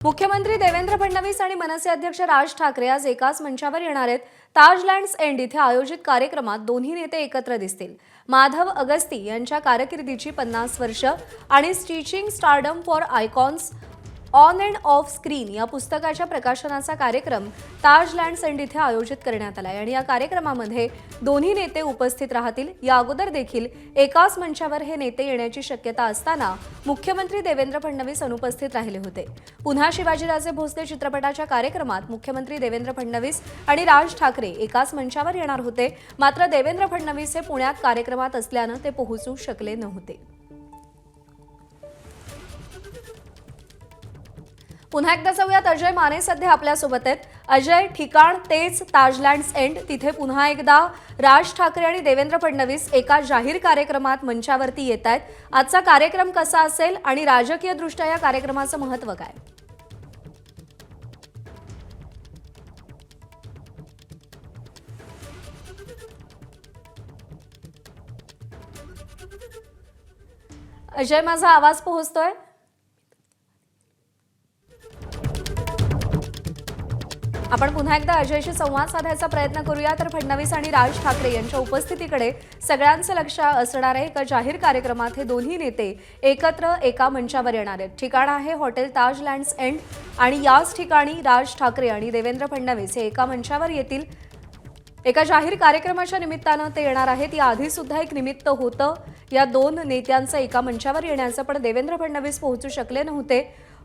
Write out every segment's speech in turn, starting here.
मुख्यमंत्री देवेंद्र फडणवीस आणि मनसे अध्यक्ष राज ठाकरे आज एकाच मंचावर येणार आहेत. ताजलँड्स एंड इथे आयोजित कार्यक्रमात दोन्ही नेते एकत्र दिसतील. माधव अगस्ती यांच्या कारकिर्दीची पन्नास वर्ष आणि stitching stardom for icons on and off screen या पुस्तकाच्या प्रकाशनाचा कार्यक्रम ताजलँड्स एंड इथे आयोजित करण्यात आला आहे आणि या कार्यक्रमामध्ये दोन्ही नेते उपस्थित राहतील. या अगोदर देखील एकाच मंचावर हे नेते येण्याची शक्यता असताना मुख्यमंत्री देवेंद्र फडणवीस अनुपस्थित राहिले होते. पुन्हा शिवाजीराजे भोसले चित्रपटाच्या कार्यक्रमात मुख्यमंत्री देवेंद्र फडणवीस आणि राज ठाकरे एकाच मंचावर येणार होते. मात्र देवेंद्र फडणवीस हे पुण्यात कार्यक्रमात असल्यानं ते पोहोचू शकले नव्हते. पुन्हा एकदा जाऊयात. अजय माने सध्या आपल्यासोबत आहेत. अजय ठिकाण तेच ताजलँड्स एंड तिथे पुन्हा एकदा राज ठाकरे आणि देवेंद्र फडणवीस एका जाहीर कार्यक्रमात मंचावरती येत आहेत. आजचा कार्यक्रम कसा असेल आणि राजकीयदृष्ट्या या कार्यक्रमाचं महत्त्व काय? अजय माझा आवाज पोहोचतोय? आपण पुन्हा एकदा अजयशी संवाद साधायचा प्रयत्न करूया. तर फडणवीस आणि राज ठाकरे यांच्या उपस्थितीकडे सगळ्यांचं लक्ष असणार आहे. एका जाहीर कार्यक्रमात हे दोन्ही नेते एकत्र एका मंचावर येणार आहेत. ठिकाण आहे हॉटेल ताज लँड्स एंड आणि याच ठिकाणी राज ठाकरे आणि देवेंद्र फडणवीस हे एका मंचावर येतील. एका जाहीर कार्यक्रमाच्या निमित्तानं ते येणार आहेत. याआधी सुद्धा एक निमित्त होतं. या दोन नेत्यांचं एका मंचावर येण्याचं पण देवेंद्र फडणवीस पोहोचू शकले नव्हते.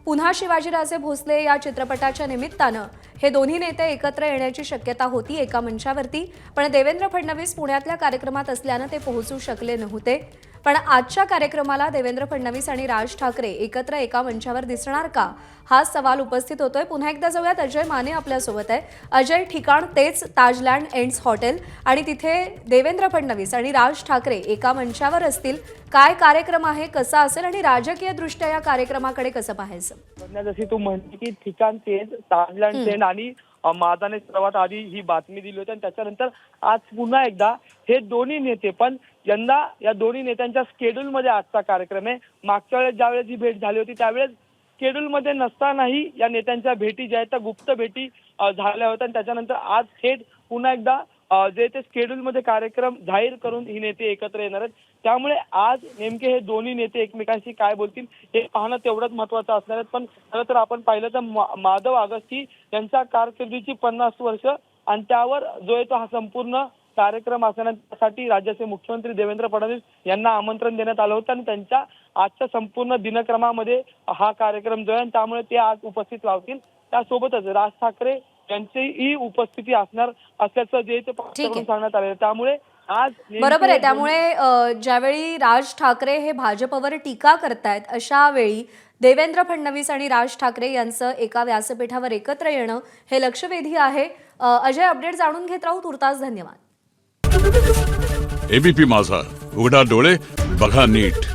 पुन्हा शिवाजीराजे भोसले या चित्रपटाच्या निमित्तानं हे दोन्ही नेते एकत्र येण्याची शक्यता होती एका मंचावरती पण देवेंद्र फडणवीस पुण्यातल्या कार्यक्रमात असल्यानं ते पोहोचू शकले नव्हते. पण आजच्या कार्यक्रमाला देवेंद्र फडणवीस आणि राज ठाकरे एकत्र एका मंचावर दिसणार का? हा सवाल उपस्थित होतोय. पुन्हा एकदा जाऊयात. अजय माने आपल्यासोबत आहे. अजय ठिकाण तेच ताजलँड एंड्स हॉटेल आणि तिथे देवेंद्र फडणवीस आणि राज ठाकरे एका मंचावर असतील. काय कार्यक्रम आहे? कसा असेल? आणि राजकीय दृष्ट्या या कार्यक्रमाकडे कसं पाहायचं? जशी तू म्हणते की ठिकाण तेच ताजलँड आणि मादाने सर्वात आधी ही बातमी दिली होती आणि त्याच्यानंतर आज पुन्हा एकदा हे दोन्ही नेते पण यंदा या दोन्ही नेत्यांच्या स्केड्यूलमध्ये मध्ये आजचा कार्यक्रम आहे. मागच्या वेळेस ज्यावेळेस ही भेट झाली होती त्यावेळेस स्केड्यूलमध्ये मध्ये नसतानाही या नेत्यांच्या भेटी ज्या आहेत त्या गुप्त भेटी झाल्या होत्या आणि त्याच्यानंतर आज थेट पुन्हा एकदा जे ते स्केड्यूलमध्ये मध्ये कार्यक्रम जाहीर करून ही नेते एकत्र येणार आहेत. त्यामुळे आज नेमके हे दोन्ही नेते एकमेकांशी काय बोलतील हे पाहणं तेवढंच महत्वाचं असणार आहे. पण खरं तर आपण पाहिलं तर माधव आगस्ती यांच्या कारकिर्दीची पन्नास वर्ष आणि त्यावर जो येतो हा संपूर्ण कार्यक्रम असण्यासाठी राज्याचे मुख्यमंत्री देवेंद्र फडणवीस यांना आमंत्रण देण्यात आलं होतं आणि त्यांच्या आजच्या संपूर्ण दिनक्रमामध्ये हा कार्यक्रम जो आहे आणि त्यामुळे ते आज उपस्थित राहतील. त्यासोबतच राज ठाकरे यांचीही उपस्थिती असणार असल्याचं जे ते ठीक आहे. करून सांगण्यात आलेलं. त्यामुळे आज बरोबर आहे. त्यामुळे ज्यावेळी राज ठाकरे हे भाजपवर टीका करतायत अशा वेळी देवेंद्र फडणवीस आणि राज ठाकरे यांचं एका व्यासपीठावर एकत्र येणं हे लक्षवेधी आहे. अजय अपडेट जाणून घेत राहू. तुर्तास धन्यवाद. एबीपी माझा. उघडा डोळे बघा नीट.